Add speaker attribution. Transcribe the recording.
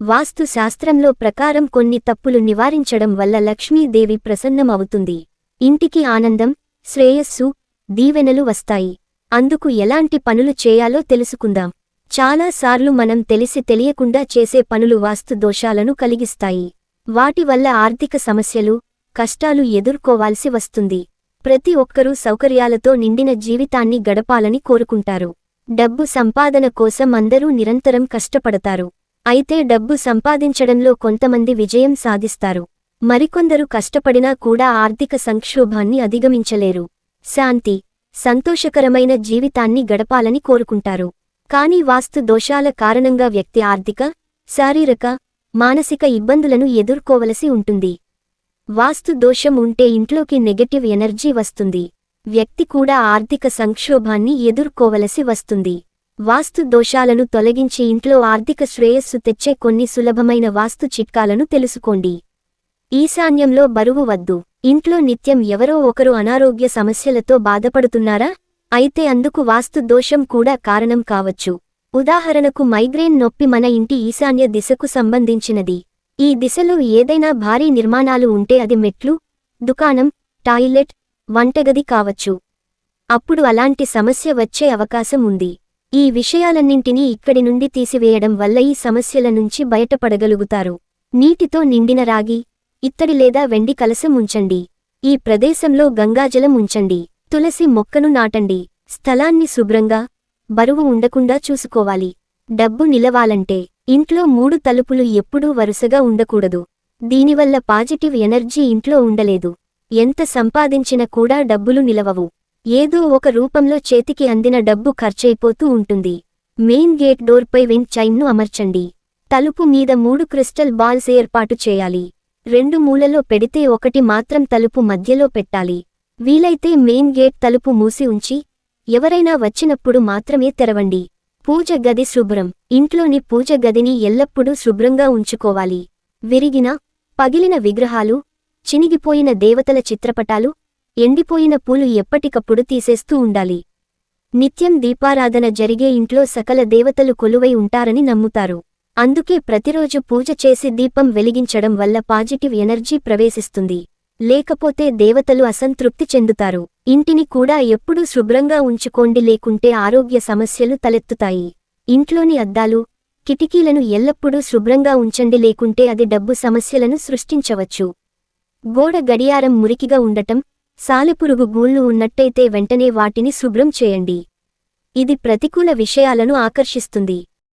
Speaker 1: వాస్తు శాస్త్రంలో ప్రకారం కొన్ని తప్పులు నివారించడం వల్ల లక్ష్మీదేవి ప్రసన్నమవుతుంది. ఇంటికి ఆనందం శ్రేయస్సు దీవెనలు వస్తాయి. అందుకు ఎలాంటి పనులు చేయాలో తెలుసుకుందాం. చాలాసార్లు మనం తెలిసి తెలియకుండా చేసే పనులు వాస్తు దోషాలను కలిగిస్తాయి. వాటి వల్ల ఆర్థిక సమస్యలు కష్టాలు ఎదుర్కోవాల్సి వస్తుంది. ప్రతి ఒక్కరూ సౌకర్యాలతో నిండిన జీవితాన్ని గడపాలని కోరుకుంటారు. డబ్బు సంపాదన కోసం అందరూ నిరంతరం కష్టపడతారు. అయితే డబ్బు సంపాదించడంలో కొంతమంది విజయం సాధిస్తారు. మరికొందరు కష్టపడినా కూడా ఆర్థిక సంక్షోభాన్ని అధిగమించలేరు. శాంతి సంతోషకరమైన జీవితాన్ని గడపాలని కోరుకుంటారు. కాని వాస్తు దోషాల కారణంగా వ్యక్తి ఆర్థిక శారీరక మానసిక ఇబ్బందులను ఎదుర్కోవలసి ఉంటుంది. వాస్తు దోషం ఉంటే ఇంట్లోకి నెగటివ్ ఎనర్జీ వస్తుంది. వ్యక్తి కూడా ఆర్థిక సంక్షోభాన్ని ఎదుర్కోవలసి వస్తుంది. వాస్తు దోషాలను తొలగించి ఇంట్లో ఆర్థిక శ్రేయస్సు తెచ్చే కొన్ని సులభమైన వాస్తు చిట్కాలను తెలుసుకోండి. ఈశాన్యంలో బరువు వద్దు. ఇంట్లో నిత్యం ఎవరో ఒకరు అనారోగ్య సమస్యలతో బాధపడుతున్నారా? అయితే అందుకు వాస్తు దోషం కూడా కారణం కావచ్చు. ఉదాహరణకు మైగ్రేన్ నొప్పి మన ఇంటి ఈశాన్య దిశకు సంబంధించినది. ఈ దిశలో ఏదైనా భారీ నిర్మాణాలు ఉంటే అది మెట్లు దుకాణం టాయిలెట్ వంటగది కావచ్చు. అప్పుడు అలాంటి సమస్య వచ్చే అవకాశం ఉంది. ఈ విషయాలన్నింటినీ ఇక్కడి నుండి తీసివేయడం వల్ల ఈ సమస్యల నుంచి బయటపడగలుగుతారు. నీటితో నిండిన రాగి ఇత్తడి లేదా వెండి కలసం ఉంచండి. ఈ ప్రదేశంలో గంగాజలం ఉంచండి. తులసి మొక్కను నాటండి. స్థలాన్ని శుభ్రంగా బరువు ఉండకుండా చూసుకోవాలి. డబ్బు నిలవాలంటే ఇంట్లో మూడు తలుపులు ఎప్పుడూ వరుసగా ఉండకూడదు. దీనివల్ల పాజిటివ్ ఎనర్జీ ఇంట్లో ఉండలేదు. ఎంత సంపాదించినా కూడా డబ్బులు నిలవవు. ఏదో ఒక రూపంలో చేతికి అందిన డబ్బు ఖర్చయిపోతూ ఉంటుంది. మెయిన్ గేట్ డోర్పై విండ్ చైన్ను అమర్చండి. తలుపు మీద మూడు క్రిస్టల్ బాల్స్ ఏర్పాటు చేయాలి. రెండు మూలలో పెడితే ఒకటి మాత్రం తలుపు మధ్యలో పెట్టాలి. వీలైతే మెయిన్ గేట్ తలుపు మూసి ఉంచి ఎవరైనా వచ్చినప్పుడు మాత్రమే తెరవండి. పూజ గది శుభ్రం. ఇంట్లోని పూజ గదిని ఎల్లప్పుడూ శుభ్రంగా ఉంచుకోవాలి. విరిగిన పగిలిన విగ్రహాలు చినిగిపోయిన దేవతల చిత్రపటాలు ఎండిపోయిన పూలు ఎప్పటికప్పుడు తీసేస్తూ ఉండాలి. నిత్యం దీపారాధన జరిగే ఇంట్లో సకల దేవతలు కొలువై ఉంటారని నమ్ముతారు. అందుకే ప్రతిరోజు పూజ చేసి దీపం వెలిగించడం వల్ల పాజిటివ్ ఎనర్జీ ప్రవేశిస్తుంది. లేకపోతే దేవతలు అసంతృప్తి చెందుతారు. ఇంటిని కూడా ఎప్పుడూ శుభ్రంగా ఉంచుకోండి లేకుంటే ఆరోగ్య సమస్యలు తలెత్తుతాయి. ఇంట్లోని అద్దాలు కిటికీలను ఎల్లప్పుడూ శుభ్రంగా ఉంచండి లేకుంటే అది డబ్బు సమస్యలను సృష్టించవచ్చు. గోడ గడియారం మురికిగా ఉండటం సాలెపురుగు గూళ్ళు ఉన్నట్టయితే వెంటనే వాటిని శుభ్రం చేయండి. ఇది ప్రతికూల విషయాలను ఆకర్షిస్తుంది.